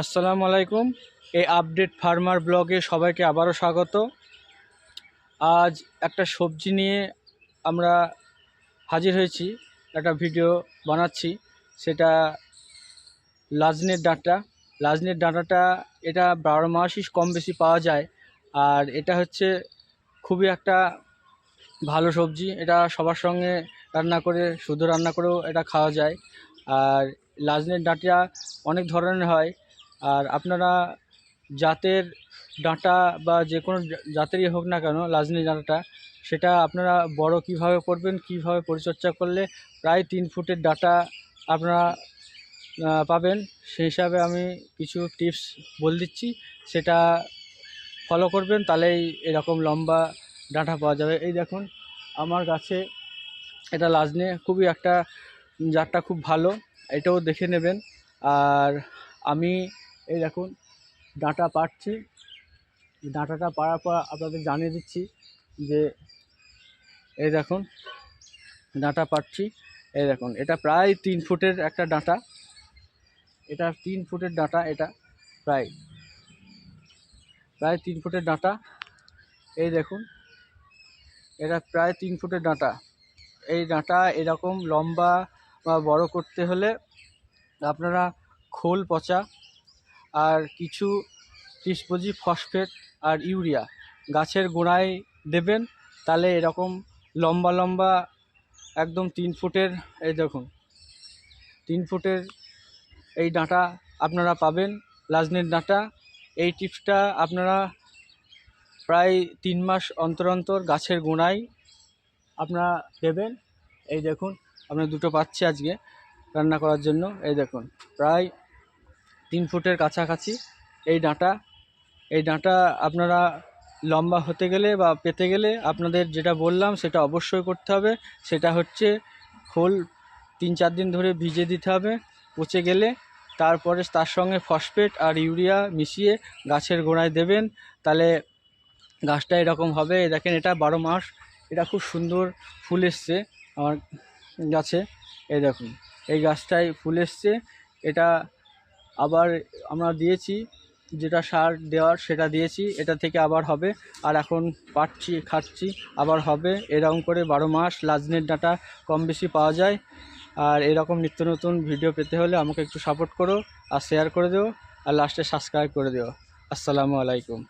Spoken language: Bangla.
আসসালামু আলাইকুম। এই আপডেট ফার্মার ব্লগে সবাইকে আবারও স্বাগত। আজ একটা সবজি নিয়ে আমরা হাজির হয়েছি, একটা ভিডিও বানাচ্ছি। সেটা লাজনের ডাঁটা। লাজনের ডাঁটাটা, এটা বারো মাসই কম বেশি পাওয়া যায়। আর এটা হচ্ছে খুবই একটা ভালো সবজি। এটা সবার সঙ্গে রান্না করে, শুধু রান্না করেও এটা খাওয়া যায়। আর লাজনের ডাঁটা অনেক ধরনের হয়। আর আপনারা জাতের ডাঁটা বা যে কোনো জাতেরই হোক না কেন, লাজনি ডাঁটাটা, সেটা আপনারা বড় কীভাবে করবেন, কীভাবে পরিচর্যা করলে প্রায় তিন ফুটের ডাঁটা আপনারা পাবেন, সেই হিসাবে আমি কিছু টিপস বলে দিচ্ছি। সেটা ফলো করবেন, তাহলেই এরকম লম্বা ডাঁটা পাওয়া যাবে। এই দেখুন, আমার গাছে এটা লাজনে, খুবই একটা জাতটা খুব ভালো, এটাও দেখে নেবেন। আর আমি এই দেখুন, ডাঁটা পাড়ছি। ডাঁটাটা পাড়ার পর আপনাদের জানিয়ে দিচ্ছি যে, এই দেখুন, ডাঁটা পাড়ছি। এই দেখুন, এটা প্রায় তিন ফুটের একটা ডাঁটা। এটা তিন ফুটের ডাঁটা, এটা প্রায় প্রায় তিন ফুটের ডাঁটা। এই দেখুন, এটা প্রায় তিন ফুটের ডাঁটা। এই ডাঁটা এরকম লম্বা বা বড় করতে হলে আপনারা খোল পচা আর কিছু টিসপোজি ফসফেট আর ইউরিয়া। গাছের গোড়ায় দেবেন, তাহলে এরকম লম্বা লম্বা একদম তিন ফুটের, এই দেখুন, তিন ফুটের এই ডাঁটা আপনারা পাবেন, লাজনের ডাঁটা। এই টিপসটা আপনারা প্রায় তিন মাস অন্তর অন্তর গাছের গোড়ায় আপনারা দেবেন। এই দেখুন আমরা দুটো পাচ্ছি আজকে রান্না করার জন্য, এই দেখুন, প্রায় তিন ফুটের কাছাকাছি। এই ডাঁটা এই ডাঁটা আপনারা লম্বা হতে গেলে বা পেতে গেলে আপনাদের যেটা বললাম সেটা অবশ্যই করতে হবে। সেটা হচ্ছে খোল তিন চার দিন ধরে ভিজে দিতে হবে, পচে গেলে। তারপরে তার সঙ্গে ফসফেট আর ইউরিয়া মিশিয়ে গাছের গোড়ায় দেবেন। তাহলে গাছটা এরকম হবে। দেখেন, এটা বারো মাস। এটা খুব সুন্দর ফুল এসছে আমার গাছে। এই দেখুন, এই গাছটায় ফুল এসছে। এটা আবার আমরা দিয়েছি, যেটা সার দেওয়ার সেটা দিয়েছি, এটা থেকে আবার হবে। আর এখন পাচ্ছি, খাচ্ছি, আবার হবে। এরকম করে বারো মাস লাজনের ডাটা কম বেশি পাওয়া যায়। আর এরকম নিত্য নতুন ভিডিও পেতে হলে আমাকে একটু সাপোর্ট করো আর শেয়ার করে দেও। আর লাস্টে সাবস্ক্রাইব করে দেও। আসসালামু আলাইকুম।